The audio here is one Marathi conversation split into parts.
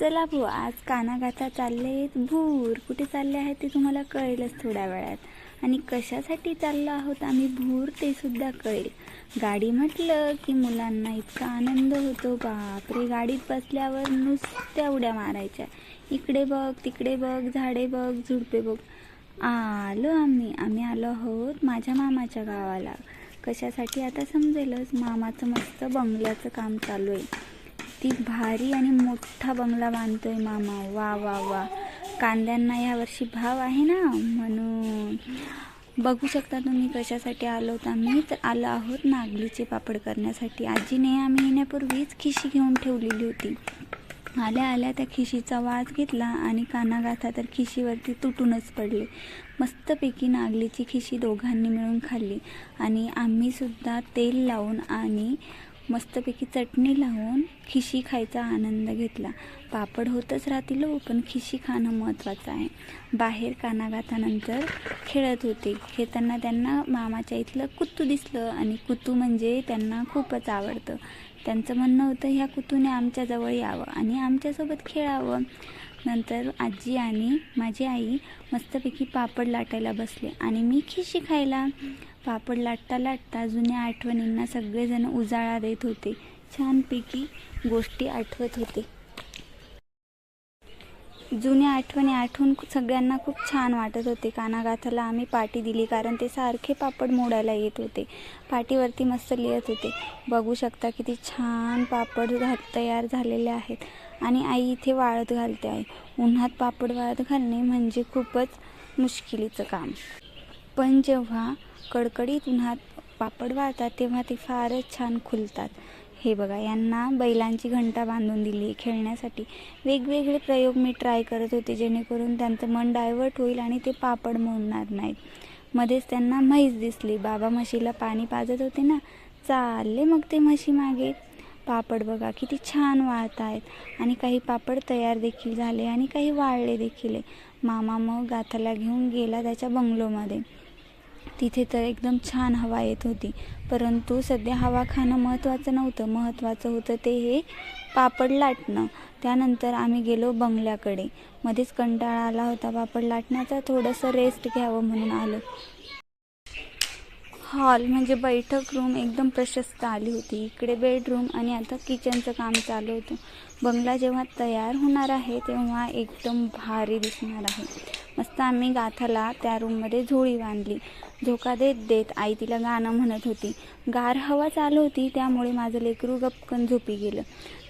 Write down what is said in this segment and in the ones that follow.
चला भाऊ आज कानागाथा चालले आहेत भूर कुठे चालले आहेत ते तुम्हाला कळेलच थोड्या वेळात. आणि कशासाठी चाललो आहोत आम्ही भूर ते सुद्धा कळेल. गाडी म्हटलं की मुलांना इतका आनंद होतो. बापरे गाडीत बसल्यावर नुसत्या उड्या मारायच्या. इकडे बघ तिकडे बघ झाडे बघ झुडपे बघ. आलो आम्ही. आम्ही आलो आहोत माझ्या मामाच्या गावाला. कशासाठी आता समजेलच? मामाचं मस्त बंगल्याचं काम चालू आहे. किती भारी आणि मोठा बंगला बांधतोय मामा. वा वा वा. कांद्यांना यावर्षी भाव आहे ना म्हणून. बघू शकता तुम्ही कशासाठी आलो होतो. आम्ही तर आलो आहोत नागलीचे पापड करण्यासाठी. आजीने आम्ही येण्यापूर्वीच खिशी घेऊन ठेवलेली होती. आल्या आल्या त्या खिशीचा वास घेतला आणि कानागाथा तर खिशीवरती तुटूनच पडले. मस्तपैकी नागलीची खिशी दोघांनी मिळून खाल्ली आणि आम्हीसुद्धा तेल लावून आणि मस्तपैकी चटणी लावून खिशी खायचा आनंद घेतला. पापड होतच राहतील हो, पण खिशी खाणं महत्त्वाचं आहे. बाहेर कानागातानंतर खेळत होते. खेळताना त्यांना मामाच्या इथलं कुत्तू दिसलं आणि कुत्तू म्हणजे त्यांना खूपच आवडतं. त्यांचं म्हणणं होतं ह्या कुतूने आमच्याजवळ यावं आणि आमच्यासोबत खेळावं. नंतर आजी आणि माझी आई मस्तपैकी पापड लाटायला बसले आणि मी खिशी खायला. पापड लाटता लाटता जुन्या आठवणींना सगळेजण उजाळा देत होते. छानपैकी गोष्टी आठवत होते. जुन्या आठवणी आठवून सगळ्यांना खूप छान वाटत होते. कानागाथाला आम्ही पाटी दिली कारण ते सारखे पापड मोडायला येत होते. पाटीवरती मस्त लिहित होते. बघू शकता किती छान पापड घा तयार झालेले आहेत. आणि आई इथे वाळत घालते आहे उन्हात पापड वाळत घालणे म्हणजे खूपच मुश्किलीचं काम. पण जेव्हा कडकडीत उन्हात पापड वाळतात तेव्हा ते फारच छान खुलतात. हे बघा यांना बैलांची घंटा बांधून दिली खेळण्यासाठी. वेगवेगळे प्रयोग मी ट्राय करत होते जेणेकरून त्यांचं मन डायवर्ट होईल आणि ते पापड मोडणार नाहीत. मध्येच त्यांना म्हैस दिसली. बाबा म्हशीला पाणी पाजत होते ना? चालले मग ते म्हशी मागे. पापड बघा किती छान वाळत आहेत. आणि काही पापड तयार देखील झाले आणि काही वाळले देखील आहे. मामा मग गाथाला घेऊन गेला त्याच्या बंगलोमध्ये तिथे तर एकदम छान हवा येत होती. परंतु सध्या हवा खाणं महत्त्वाचं नव्हतं. महत्त्वाचं होतं ते हे पापड लाटणं. त्यानंतर आम्ही गेलो बंगल्याकडे. मध्येच कंटाळा आला होता पापड लाटण्याचा. थोडंसं रेस्ट घ्यावं म्हणून आलो. हॉल म्हणजे बैठक रूम एकदम प्रशस्त आली होती. इकडे बेडरूम आणि आता किचनचं काम चालू होतं. बंगला जेव्हा तयार होणार आहे तेव्हा एकदम भारी दिसणार आहे. मस्त आम्ही गाथाला त्या रूममध्ये झोळी बांधली. झोका देत देत आई तिला गाणं म्हणत होती. गार हवा चालू होती त्यामुळे माझं लेकरू गपकन झोपी गेलं.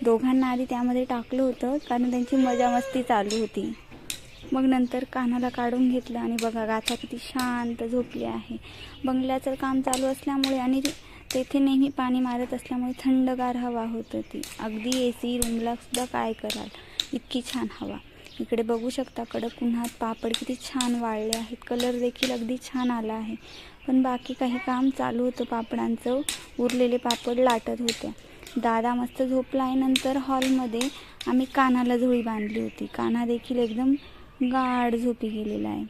दोघांना आधी त्यामध्ये टाकलं होतं कारण त्यांची मजा मस्ती चालू होती. मग नंतर कानाला काढून घेतलं आणि बघा गाथा किती शांत झोपली आहे. बंगल्याचं काम चालू असल्यामुळे आणि तेथे नेहमी पाणी मारत असल्यामुळे थंडगार हवा होत होती. अगदी ए सी रूमलासुद्धा काय कराल? इतकी छान हवा. इकडे बघू शकता कडक उन्हात पापड किती छान वाळले आहेत. कलर देखील अगदी छान आला आहे. पण बाकी काही काम चालू होतं. पापडांचं उरलेले पापड लाटत होत्या. दादा मस्त झोपला आहे नंतर हॉलमध्ये आम्ही कानाला झोळी बांधली होती. काना देखील एकदम गाढ झोपी गेलेला आहे.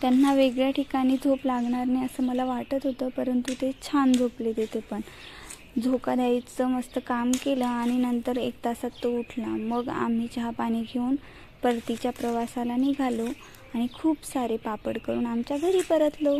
त्यांना वेगळ्या ठिकाणी झोप लागणार नाही असं मला वाटत होतं परंतु ते छान झोपले तिथे पण. झोका द्यायचं मस्त काम केलं आणि नंतर एक तासात तो उठला. मग आम्ही चहा पाणी घेऊन परतीच्या प्रवासाला निघालो आणि खूप सारे पापड करून आमच्या घरी परतलो.